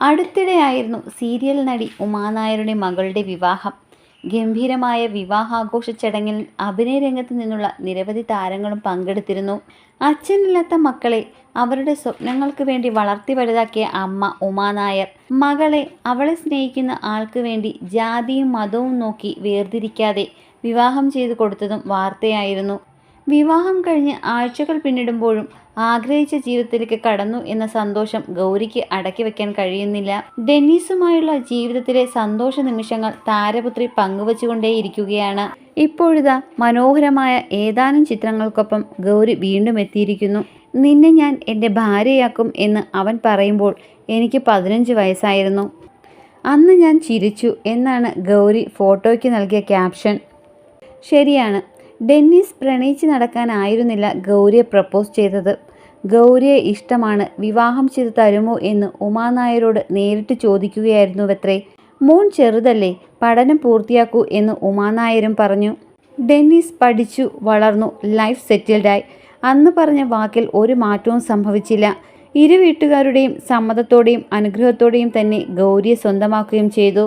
അടുത്തിടെയായിരുന്നു serial നടി ഉമാനായരുടെ മകളുടെ വിവാഹം. ഗംഭീരമായ വിവാഹാഘോഷ ചടങ്ങിൽ അഭിനയ രംഗത്ത് നിന്നുള്ള നിരവധി താരങ്ങളും പങ്കെടുത്തിരുന്നു. അച്ഛനില്ലാത്ത മക്കളെ അവരുടെ സ്വപ്നങ്ങൾക്ക് വേണ്ടി വളർത്തി വലുതാക്കിയ അമ്മ ഉമാനായർ മകളെ അവളെ സ്നേഹിക്കുന്ന ആൾക്ക് വേണ്ടി ജാതിയും മതവും നോക്കി വേർതിരിക്കാതെ വിവാഹം ചെയ്തു കൊടുത്തതും വാർത്തയായിരുന്നു. വിവാഹം കഴിഞ്ഞ് ആഴ്ചകൾ പിന്നിടുമ്പോഴും ആഗ്രഹിച്ച ജീവിതത്തിലേക്ക് കടന്നു എന്ന സന്തോഷം ഗൗരിക്ക് അടക്കി വെക്കാൻ കഴിയുന്നില്ല. ഡെന്നീസുമായുള്ള ജീവിതത്തിലെ സന്തോഷ നിമിഷങ്ങൾ താരപുത്രി പങ്കുവച്ചുകൊണ്ടേയിരിക്കുകയാണ്. ഇപ്പോഴിതാ മനോഹരമായ ഏതാനും ചിത്രങ്ങൾക്കൊപ്പം ഗൗരി വീണ്ടും എത്തിയിരിക്കുന്നു. നിന്നെ ഞാൻ എന്റെ ഭാര്യയാക്കും എന്ന് അവൻ പറയുമ്പോൾ എനിക്ക് പതിനഞ്ച് വയസ്സായിരുന്നു. അന്ന് ഞാൻ ചിരിച്ചു എന്നാണ് ഗൗരി ഫോട്ടോയ്ക്ക് നൽകിയ ക്യാപ്ഷൻ. ശരിയാണ് ഡെന്നിസ് പ്രണയിച്ച് നടക്കാനായിരുന്നില്ല ഗൗരിയെ പ്രപ്പോസ് ചെയ്തത്. ഗൗരിയെ ഇഷ്ടമാണ് വിവാഹം ചെയ്തു തരുമോ എന്ന് ഉമാനായരോട് നേരിട്ട് ചോദിക്കുകയായിരുന്നുവത്രേ. മോൻ ചെറുതല്ലേ പഠനം പൂർത്തിയാക്കൂ എന്ന് ഉമാനായരും പറഞ്ഞു. ഡെന്നിസ് പഠിച്ചു വളർന്നു ലൈഫ് സെറ്റിൽഡായി. അന്ന് പറഞ്ഞ വാക്കിൽ ഒരു മാറ്റവും സംഭവിച്ചില്ല. ഇരു വീട്ടുകാരുടെയും സമ്മതത്തോടെയും അനുഗ്രഹത്തോടെയും തന്നെ ഗൗരിയെ സ്വന്തമാക്കുകയും ചെയ്തു.